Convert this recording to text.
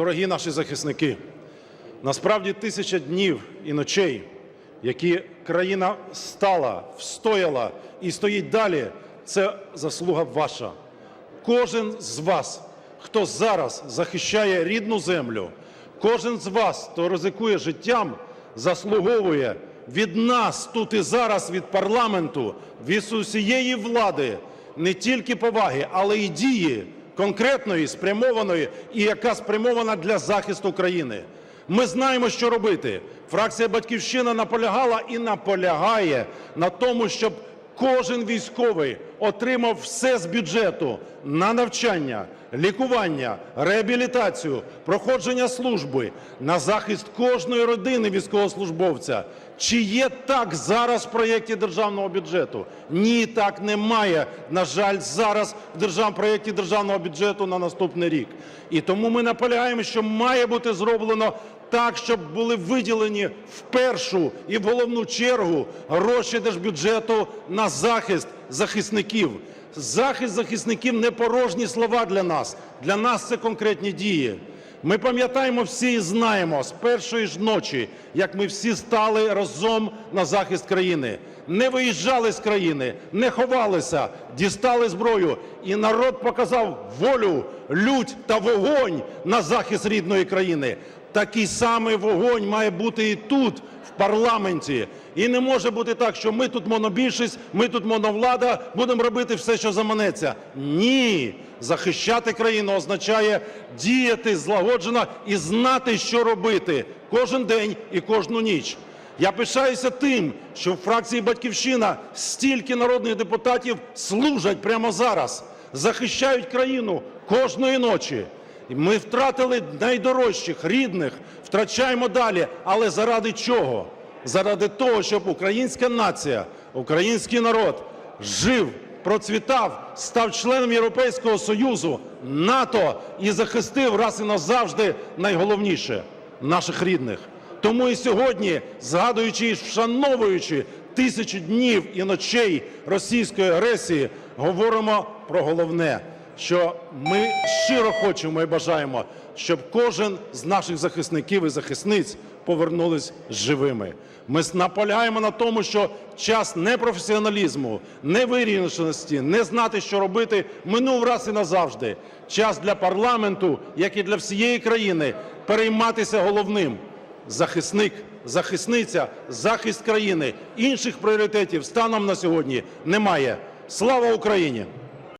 Дорогі наші захисники, насправді тисяча днів і ночей, які країна стала, встояла і стоїть далі, це заслуга ваша. Кожен з вас, хто зараз захищає рідну землю, кожен з вас, хто ризикує життям, заслуговує від нас тут і зараз, від парламенту, від усієї влади не тільки поваги, але й дії конкретної, спрямованої і яка спрямована для захисту країни. Ми знаємо, що робити. Фракція Батьківщина наполягала і наполягає на тому, щоб кожен військовий отримав все з бюджету на навчання, лікування, реабілітацію, проходження служби, на захист кожної родини військовослужбовця. Чи є так зараз в проєкті державного бюджету? Ні, так немає. На жаль, зараз в держав... проєкті державного бюджету на наступний рік. І тому ми наполягаємо, що має бути зроблено так, щоб були виділені в першу і в головну чергу гроші держбюджету на захист захисників. Захист захисників не порожні слова для нас. Для нас це конкретні дії. Ми пам'ятаємо всі і знаємо з першої ж ночі, як ми всі стали разом на захист країни. Не виїжджали з країни, не ховалися, дістали зброю. І народ показав волю, лють та вогонь на захист рідної країни. Такий самий вогонь має бути і тут, в парламенті. І не може бути так, що ми тут монобільшість, ми тут моновлада, будемо робити все, що заманеться. Ні. Захищати країну означає діяти злагоджено і знати, що робити кожен день і кожну ніч. Я пишаюся тим, що в фракції «Батьківщина» стільки народних депутатів служать прямо зараз, захищають країну кожної ночі. Ми втратили найдорожчих, рідних, втрачаємо далі. Але заради чого? Заради того, щоб українська нація, український народ жив, процвітав, став членом Європейського Союзу, НАТО і захистив раз і назавжди найголовніше наших рідних. Тому і сьогодні, згадуючи і вшановуючи тисячу днів і ночей російської агресії, говоримо про головне, що ми щиро хочемо і бажаємо, щоб кожен з наших захисників і захисниць повернулись живими. Ми наполягаємо на тому, що час непрофесіоналізму, невирішеності, не знати, що робити, минув раз і назавжди. Час для парламенту, як і для всієї країни, перейматися головним захисник, захисниця, захист країни. Інших пріоритетів станом на сьогодні немає. Слава Україні!